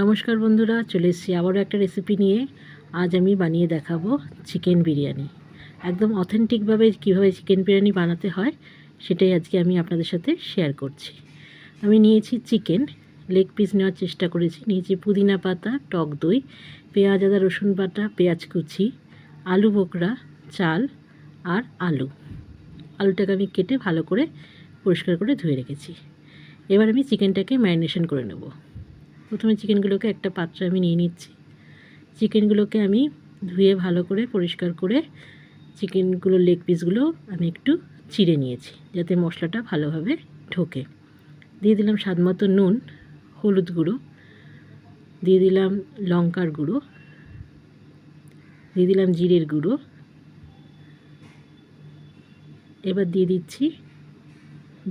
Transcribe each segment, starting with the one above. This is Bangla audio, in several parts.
নমস্কার বন্ধুরা, চলে এসেছি আবারও একটা রেসিপি নিয়ে। আজ আমি বানিয়ে দেখাবো চিকেন বিরিয়ানি। একদম অথেন্টিকভাবে কীভাবে চিকেন বিরিয়ানি বানাতে হয়, সেটাই আজকে আমি আপনাদের সাথে শেয়ার করছি। আমি নিয়েছি চিকেন লেগ পিস নেওয়ার চেষ্টা করেছি। নিয়েছি পুদিনা পাতা, টক দই, পেঁয়াজ, আদা, রসুন বাটা, পেঁয়াজ কুচি, আলু বোকরা, চাল আর আলু। আলুটাকে আমি কেটে ভালো করে পরিষ্কার করে ধুয়ে রেখেছি। এবার আমি চিকেনটাকে ম্যারিনেশন করে নেব। প্রথমে চিকেনগুলোকে একটা পাত্রে আমি নিয়ে নিচ্ছি। চিকেনগুলোকে আমি ধুয়ে ভালো করে পরিষ্কার করে চিকেনগুলোর লেগ পিসগুলো আমি একটু চিড়ে নিয়েছি, যাতে মশলাটা ভালোভাবে ঢোকে। দিয়ে দিলাম স্বাদ মতো নুন, হলুদ গুঁড়ো, দিয়ে দিলাম লঙ্কার গুঁড়ো, দিয়ে দিলাম জিরের গুঁড়ো। এবার দিয়ে দিচ্ছি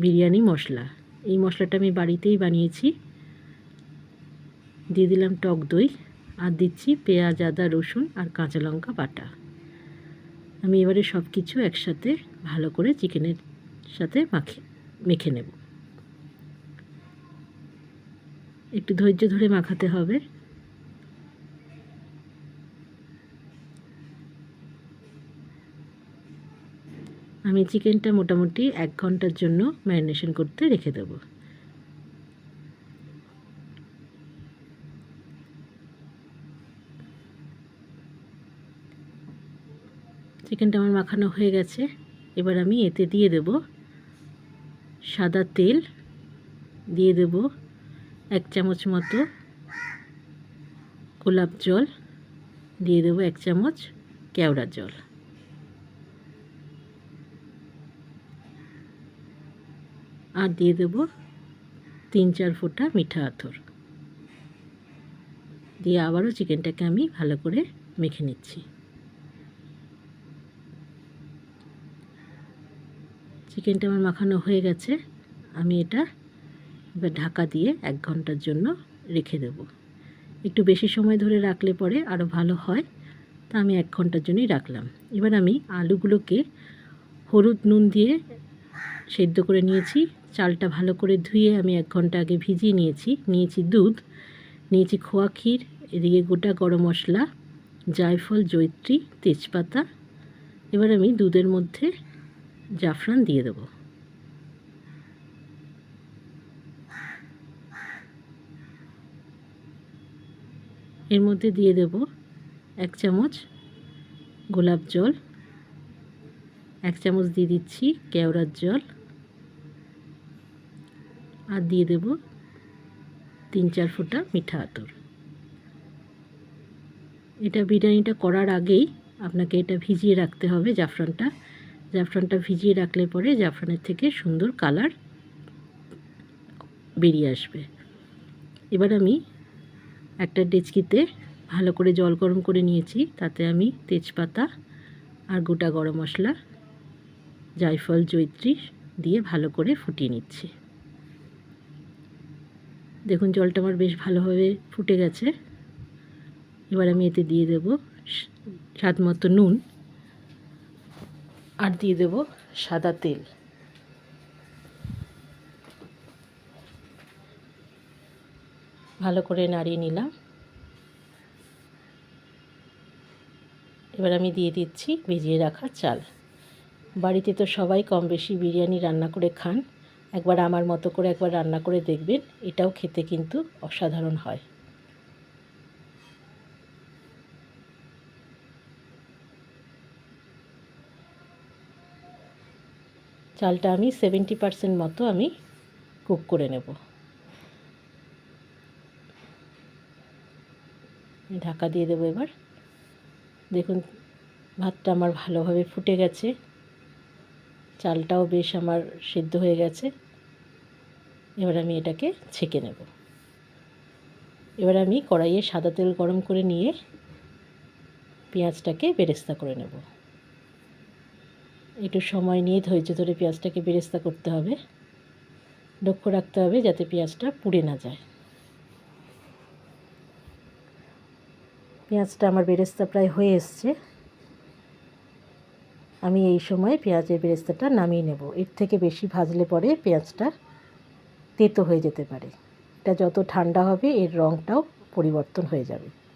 বিরিয়ানি মশলা। এই মশলাটা আমি বাড়িতেই বানিয়েছি। দিয়ে দিলাম টক দই, আর দিচ্ছি পেঁয়াজ, আদা, রসুন আর কাঁচা লঙ্কা বাটা। আমি এবারে সব কিছু একসাথে ভালো করে চিকেনের সাথে মাখে, মেখে নেব। একটু ধৈর্য ধরে মাখাতে হবে। আমি চিকেনটা মোটামুটি এক ঘণ্টার জন্য ম্যারিনেশন করতে রেখে দেবো। চিকেনটা আমার মাখানো হয়ে গেছে। এবার আমি এতে দিয়ে দেব সাদা তেল। দিয়ে দেব এক চামচ মতো গোলাপ জল। দিয়ে দেবো এক চামচ কেওড়া জল। আর দিয়ে দেব তিন চার ফোঁটা মিঠা আথর দিয়ে আবারও চিকেনটাকে আমি ভালো করে মেখে নিচ্ছি। চিকেনটা আমার মাখানো হয়ে গেছে। আমি এটা এবার ঢাকা দিয়ে এক ঘণ্টার জন্য রেখে দেব। একটু বেশি সময় ধরে রাখলে পরে আরও ভালো হয়। তা আমি এক ঘণ্টার জন্যই রাখলাম। এবার আমি আলুগুলোকে হলুদ নুন দিয়ে সেদ্ধ করে নিয়েছি। চালটা ভালো করে ধুয়ে আমি এক ঘণ্টা আগে ভিজিয়ে নিয়েছি। নিয়েছি দুধ, নিয়েছি খোয়া ক্ষীর, এদিকে গোটা গরম মশলা, জায়ফল জৈত্রী তেজপাতা। এবার আমি দুধের মধ্যে জাফরান দিয়ে দেবো। এর মধ্যে দিয়ে দেব এক চামচ গোলাপ জল, এক চামচ দিয়ে দিচ্ছি কেওড়ার জল, আর দিয়ে দেব তিন চার ফোঁটা মিঠা আতর। এটা বিরিয়ানিটা করার আগেই আপনাকে এটা ভিজিয়ে রাখতে হবে জাফরানটা। জাফরানটা ভিজিয়ে রাখলে পরে জাফরানের থেকে সুন্দর কালার বেরিয়ে আসবে। এবার আমি একটা ডেচকিতে ভালো করে জল গরম করে নিয়েছি। তাতে আমি তেজপাতা আর গোটা গরম মশলা, জায়ফল জৈত্রী দিয়ে ভালো করে ফুটিয়ে নিচ্ছি। দেখুন, জলটা আমার বেশ ভালোভাবে ফুটে গেছে। এবার আমি এতে দিয়ে দেব স্বাদ মতো নুন। আর দিয়ে দেব সাদা তেল। ভালো করে নাড়িয়ে নিলাম। এবার আমি দিয়ে দিচ্ছি ভিজিয়ে রাখা চাল। বাড়িতে তো সবাই কম বেশি বিরিয়ানি রান্না করে খান। একবার আমার মতো করে একবার রান্না করে দেখবেন, এটাও খেতে কিন্তু অসাধারণ হয়। চালটা আমি সেভেন্টি পারসেন্ট মতো আমি কুক করে নেব। ঢাকা দিয়ে দেবো এবার। দেখুন, ভাতটা আমার ভালোভাবে ফুটে গেছে। চালটাও বেশ আমার সিদ্ধ হয়ে গেছে। এবার আমি এটাকে ছেঁকে নেব। এবার আমি কড়াইয়ে সাদা তেল গরম করে নিয়ে পেঁয়াজটাকে বেরেস্তা করে নেব। একটু সময় নিয়ে ধৈর্য ধরে পেঁয়াজটাকে বেরেস্তা করতে হবে। লক্ষ্য রাখতে হবে যাতে পেঁয়াজটা পুড়ে না যায়। পেঁয়াজটা আমার বেরেস্তা প্রায় হয়ে এসছে। আমি এই সময় পেঁয়াজের বেরেস্তাটা নামিয়ে নেব। এর থেকে বেশি ভাজলে পরে পেঁয়াজটা তেতো হয়ে যেতে পারে। এটা যত ঠান্ডা হবে, এর রঙটাও পরিবর্তন হয়ে যাবে।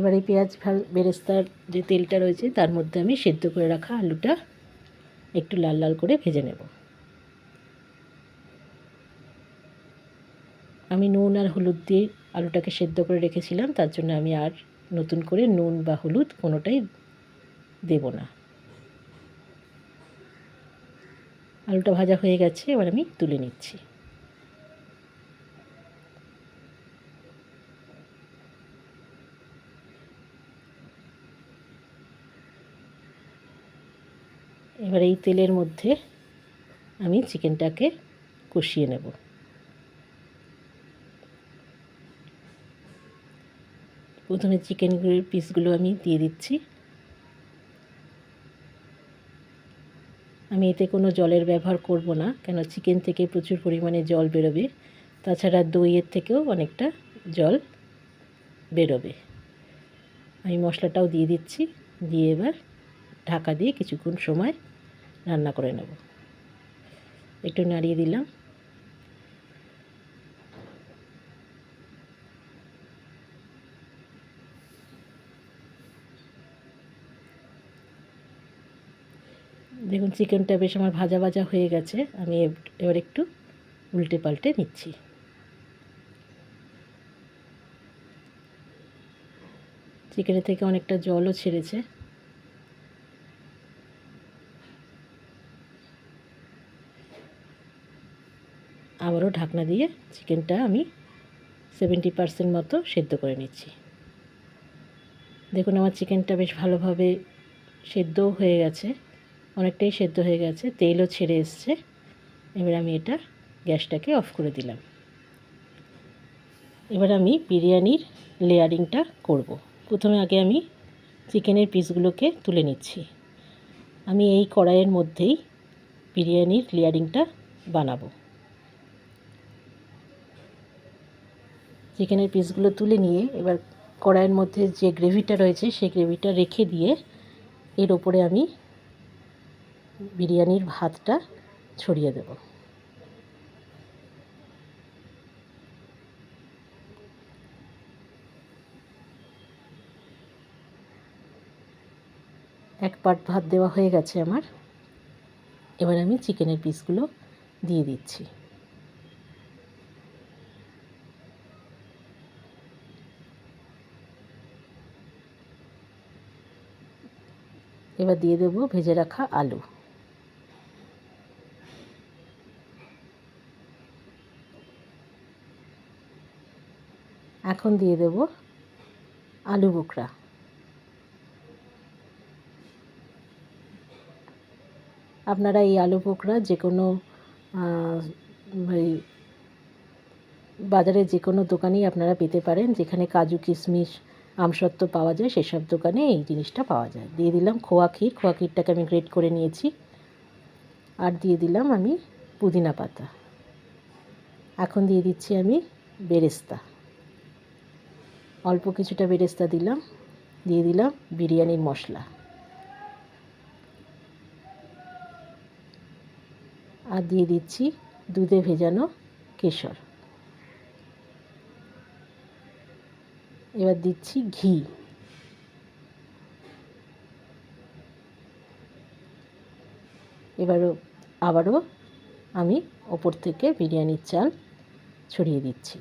এবার এই পেঁয়াজ বেরেস্তার যে তেলটা রয়েছে, তার মধ্যে আমি সেদ্ধ করে রাখা আলুটা একটু লাল লাল করে ভেজে নেব। আমি নুন আর হলুদ দিয়ে আলুটাকে সেদ্ধ করে রেখেছিলাম, তার জন্য আমি আর নতুন করে নুন বা হলুদ কোনোটাই দেব না। আলুটা ভাজা হয়ে গেছে, এবার আমি তুলে নিচ্ছি। এবার এই তেলের মধ্যে আমি চিকেনটাকে কষিয়ে নেব। প্রথমে চিকেনগুলোর পিসগুলো আমি দিয়ে দিচ্ছি। আমি এতে কোনো জলের ব্যবহার করব না, কেন চিকেন থেকে প্রচুর পরিমাণে জল বেরোবে। তাছাড়া দইয়ের থেকেও অনেকটা জল বেরোবে। আমি মশলাটাও দিয়ে দিচ্ছি, দিয়ে এবার ঢাকা দিয়ে কিছুক্ষণ সময় রান্না করে নেব। একটু নাড়িয়ে দিলাম। দেখুন, চিকেনটা বেশ আমার ভাজা ভাজা হয়ে গেছে। আমি এব- এবার একটু উল্টে পাল্টে নিচ্ছি। চিকেনের থেকে অনেকটা জলও ছেড়েছে আবারও ঢাকনা দিয়ে চিকেনটা আমি সেভেন্টি পার্সেন্ট মতো সেদ্ধ করে নিচ্ছি। দেখুন, আমার চিকেনটা বেশ ভালোভাবে সেদ্ধও হয়ে গেছে, অনেকটাই সেদ্ধ হয়ে গেছে, তেলও ছেড়ে এসছে। এবার আমি এটা গ্যাসটাকে অফ করে দিলাম। এবার আমি বিরিয়ানির লেয়ারিংটা করব। প্রথমে আগে আমি চিকেনের পিসগুলোকে তুলে নিচ্ছি। আমি এই কড়াইয়ের মধ্যেই বিরিয়ানির লেয়ারিংটা বানাবো। চিকেনের পিসগুলো তুলে নিয়ে এবার কড়াইয়ের মধ্যে যে গ্রেভিটা রয়েছে, সেই গ্রেভিটা রেখে দিয়ে এর ওপরে আমি বিরিয়ানির ভাতটা ছড়িয়ে দেব। এক পাট ভাত দেওয়া হয়ে গেছে আমার। এবার আমি চিকেনের পিসগুলো দিয়ে দিচ্ছি। এবার দিয়ে দেবো ভেজে রাখা আলু। এখন দিয়ে দেব আলু বোখরা আপনারা এই আলু বোখরা যে কোনো বাজারে যে কোনো দোকানেই আপনারা পেতে পারেন, যেখানে কাজু, কিশমিশ আমসত্ত্ব পাওয়া যায়, সেসব দোকানে এই জিনিসটা পাওয়া যায়। দিয়ে দিলাম খোয়া ক্ষীর, খোয়া ক্ষীরটাকে আমি গ্রেট করে নিয়েছি। আর দিয়ে দিলাম আমি পুদিনা পাতা। এখন দিয়ে দিচ্ছি আমি বেরেস্তা। অল্প কিছুটা বেরেস্তা দিলাম, দিয়ে দিলাম বিরিয়ানির মশলা। আর দিয়ে দিচ্ছি দুধে ভেজানো কেশর। এবার দিচ্ছি ঘি। এবারও আবারও আমি ওপর থেকে বিরিয়ানির চাল ছড়িয়ে দিচ্ছি।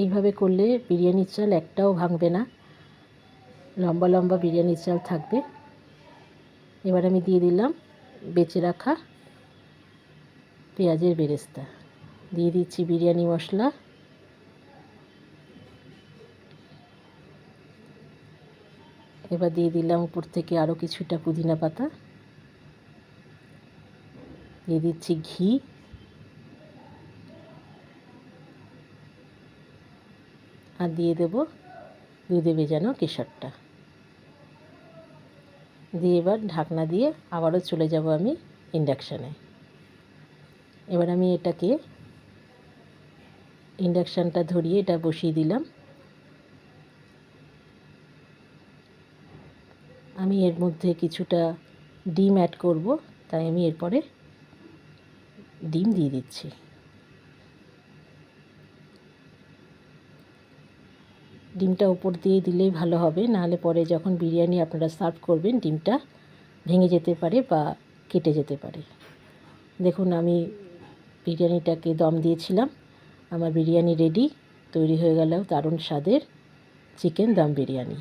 এইভাবে করলে বিরিয়ানির চাল একটাও ভাঙবে না। লম্বা লম্বা বিরিয়ানির চাল থাকবে। এবার আমি দিয়ে দিলাম বেঁচে রাখা পেঁয়াজের বেরেস্তা। দিয়ে দিচ্ছি বিরিয়ানি মশলা। এবার দিয়ে দিলাম উপর থেকে আরও কিছুটা পুদিনা পাতা। দিয়ে দিচ্ছি ঘি। আর দিয়ে দেব দুধে ভেজানো কেশরটা। দিয়ে এবার ঢাকনা দিয়ে আবারও চলে যাব আমি ইন্ডাকশানে। এবার আমি এটাকে ইন্ডাকশানটা ধরিয়ে এটা বসিয়ে দিলাম। আমি এর মধ্যে কিছুটা ডিম অ্যাড করব, তাই আমি এরপরে ডিম দিয়ে দিচ্ছি। ডিমটা উপর দিয়ে দিলেই ভালো হবে। নাহলে পরে যখন বিরিয়ানি আপনারা সার্ভ করবেন, ডিমটা ভেঙে যেতে পারে বা কেটে যেতে পারে। দেখুন, আমি বিরিয়ানিটাকে দম দিয়েছিলাম। আমার বিরিয়ানি রেডি, তৈরি হয়ে গেল দারুণ স্বাদের চিকেন দম বিরিয়ানি।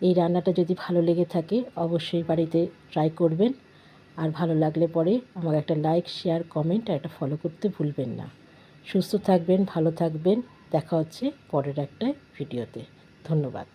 এই রান্নাটা যদি ভালো লেগে থাকে, অবশ্যই বাড়িতে ট্রাই করবেন। আর ভালো লাগলে পরে আমাকে একটা লাইক, শেয়ার, কমেন্ট আর একটা ফলো করতে ভুলবেন না। সুস্থ থাকবেন, ভালো থাকবেন। দেখা হচ্ছে পরের একটা ভিডিওতে। ধন্যবাদ।